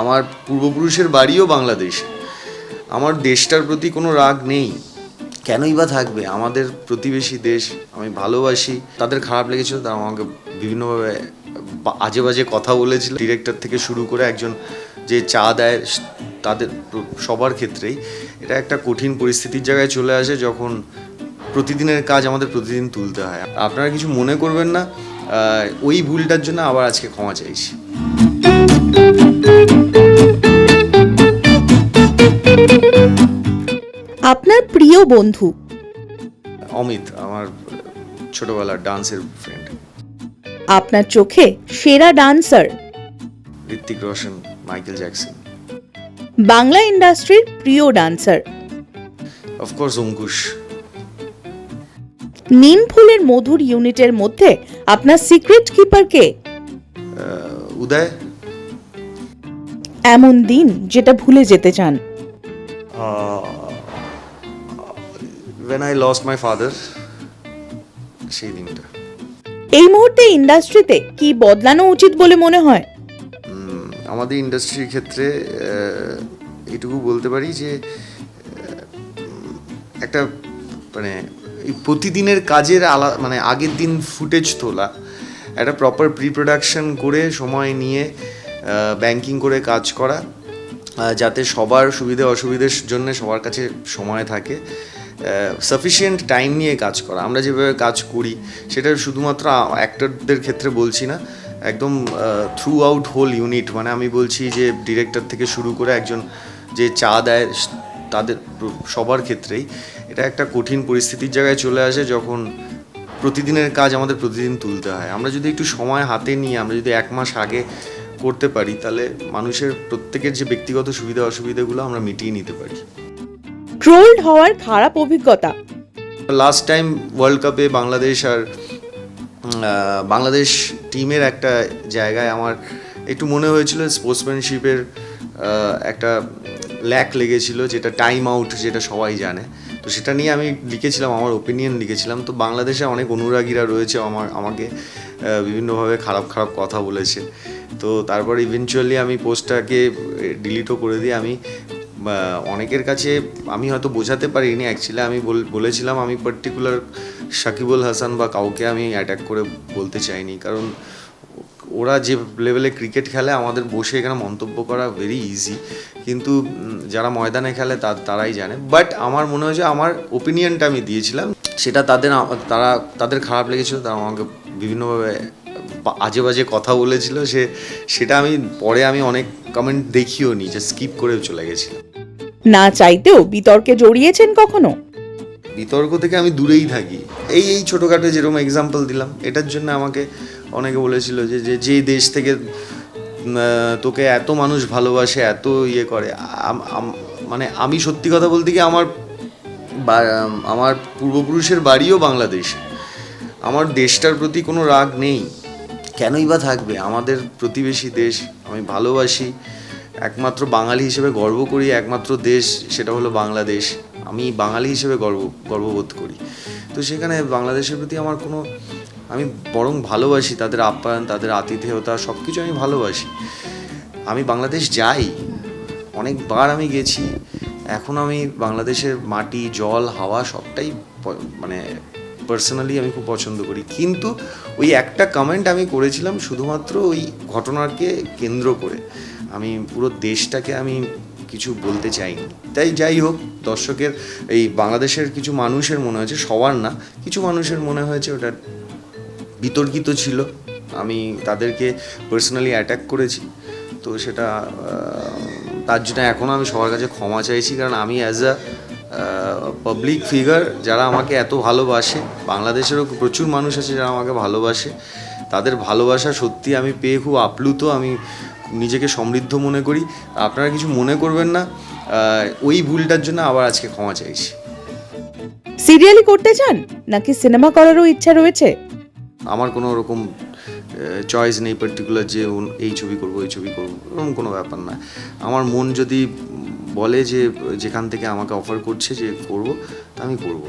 আমার পূর্বপুরুষের বাড়িও বাংলাদেশ। আমার দেশটার প্রতি কোনো রাগ নেই। কেনই বা থাকবে? আমাদের প্রতিবেশী দেশ, আমি ভালোবাসি। তাদের খারাপ লেগেছিল, তারা আমাকে বিভিন্নভাবে আজে বাজে কথা বলেছিল। ডিরেক্টর থেকে শুরু করে একজন যে চা দেয়, তাদের সবার ক্ষেত্রেই এটা একটা কঠিন পরিস্থিতির জায়গায় চলে আসে যখন প্রতিদিনের কাজ আমাদের প্রতিদিন তুলতে হয়। আপনারা কিছু মনে করবেন না ওই ভুলটার জন্য আবার আজকে ক্ষমা চাইছি। প্রিয় বন্ধু। অমিত আমার ছোটবেলার ডান্সের ফ্রেন্ড আপনার চোখে সেরা dancer? Hrithik Roshan Michael Jackson. Bangla ইন্ডাস্ট্রির প্রিয় ডান্সার। অফকোর্স অঙ্কুশ নিম ফুলের মধুর ইউনিটের মধ্যে আপনার সিক্রেট কিপার কে? উদয়। এমন দিন যেটা ভুলে যেতে চান। When I lost my father সেই দিনটা এই মুহূর্তে ইন্ডাস্ট্রিতে কি বদলানো উচিত বলে মনে হয়? আমাদের ইন্ডাস্ট্রির ক্ষেত্রে এটুকু বলতে পারি যে একটা মানে প্রতিদিনের কাজের আলা মানে আগের দিন ফুটেজ তোলা একটা প্রপার প্রি প্রোডাকশন করে সময় নিয়ে ব্যাংকিং করে কাজ করা যাতে সবার সুবিধে অসুবিধের জন্য সবার কাছে সময় থাকে। সাফিসিয়েন্ট টাইম নিয়ে কাজ করা। আমরা যেভাবে কাজ করি, সেটা শুধুমাত্র অ্যাক্টরদের ক্ষেত্রে বলছি না, একদম থ্রু আউট হোল ইউনিট মানে আমি বলছি যে ডিরেক্টর থেকে শুরু করে একজন যে চা দেয়, তাদের সবার ক্ষেত্রেই, এটা একটা কঠিন পরিস্থিতির জায়গায় চলে আসে যখন প্রতিদিনের কাজ আমাদের প্রতিদিন তুলতে হয়। আমরা যদি একটু সময় হাতে নিয়ে, আমরা যদি এক মাস আগে করতে পারি, তাহলে মানুষের প্রত্যেকের যে ব্যক্তিগত সুবিধা অসুবিধাগুলো আমরা মিটিয়ে নিতে পারি। ট্রোলড হওয়ার খারাপ অভিজ্ঞতা। লাস্ট টাইম ওয়ার্ল্ড কাপে বাংলাদেশ আর বাংলাদেশ টিমের একটা জায়গায় আমার একটু মনে হয়েছিল স্পোর্টসম্যানশিপের একটা ল্যাক লেগেছিল, যেটা টাইম আউট যেটা সবাই জানে। তো সেটা নিয়ে আমি লিখেছিলাম, আমার ওপিনিয়ন লিখেছিলাম। তো বাংলাদেশে অনেক অনুরাগীরা রয়েছে আমার, আমাকে বিভিন্নভাবে খারাপ খারাপ কথা বলেছে। তো তারপর ইভেনচুয়ালি আমি পোস্টটাকে ডিলিটও করে দিয়ে আমি অনেকের কাছে আমি হয়তো বোঝাতে পারিনি অ্যাকচুয়ালি আমি বল- বলেছিলাম আমি পার্টিকুলার সাকিবুল হাসান বা কাউকে আমি অ্যাটাক করে বলতে চাইনি। কারণ ওরা যে লেভেলে ক্রিকেট খেলে, আমাদের বসে এখানে মন্তব্য করা ভেরি ইজি কিন্তু যারা ময়দানে খেলে তা, তারাই জানে। বাট আমার মনে হয় যে আমার ওপিনিয়নটা আমি দিয়েছিলাম, সেটা তাদের তারা, তাদের খারাপ লেগেছিল, তারা আমাকে বিভিন্নভাবে আজে বাজে কথা বলেছিল। সে, সেটা আমি, পরে আমি অনেক কমেন্ট দেখিও নি যে স্কিপ করে চলে গেছিলাম। না চাইতেও বিতর্কে জড়িয়েছেন কখনো? বিতর্ক থেকে আমি দূরেই থাকি। এই এই ছোটোখাটো যেরকম এক্সাম্পল দিলাম, এটার জন্য আমাকে অনেকে বলেছিল যে যে যে দেশ থেকে তোকে এত মানুষ ভালোবাসে, এত ইয়ে করে মানে আমি সত্যি কথা বলতে কি আমার আমার পূর্বপুরুষের বাড়িও বাংলাদেশ। আমার দেশটার প্রতি কোনো রাগ নেই। কেনই বা থাকবে? আমাদের প্রতিবেশী দেশ, আমি ভালোবাসি। একমাত্র বাঙালি হিসেবে গর্ব করি, একমাত্র দেশ সেটা হলো বাংলাদেশ। আমি বাঙালি হিসেবে গর্ব, গর্ববোধ করি। তো সেখানে বাংলাদেশের প্রতি আমার কোনো, আমি বরং ভালোবাসি তাদের আপ্যায়ন, তাদের আতিথেয়তা সব কিছু আমি ভালোবাসি। আমি বাংলাদেশ যাই, অনেকবার আমি গেছি, এখন আমি বাংলাদেশের মাটি, জল, হাওয়া সবটাই মানে পার্সোনালি আমি খুব পছন্দ করি। কিন্তু ওই একটা কমেন্ট আমি করেছিলাম শুধুমাত্র ওই ঘটনাকে কেন্দ্র করে। আমি পুরো দেশটাকে আমি কিছু বলতে চাইনি। তাই যাই হোক, দর্শকের এই বাংলাদেশের কিছু মানুষের মনে হয়েছে, সবার না, কিছু মানুষের মনে হয়েছে ওটা বিতর্কিত ছিল। আমি তাদেরকে পার্সোনালি অ্যাটাক করেছি। তো সেটা তার জন্য এখনও আমি সবার কাছে ক্ষমা চাইছি, কারণ আমি অ্যাজ আ পাবলিক ফিগার যারা আমাকে এত ভালোবাসে, বাংলাদেশেরও প্রচুর মানুষ আছে যারা আমাকে ভালোবাসে, তাদের ভালোবাসা সত্যি আমি পেয়ে খুব আপ্লুত। আমি নিজেকে সমৃদ্ধ মনে করি। আপনারা কিছু মনে করবেন না। ওই ভুলটার জন্য আবার আজকে ক্ষমা চাইছি। সিরিয়ালি করতে চান? নাকি সিনেমা করারও ইচ্ছা রয়েছে? আমার কোনো রকম চয়েস নেই পার্টিকুলার যে এই ছবি করব এই ছবি করব এরকম কোনো ব্যাপার না। আমার মন যদি বলে যে যেখান থেকে আমাকে অফার করছে যে করব তা আমি করব।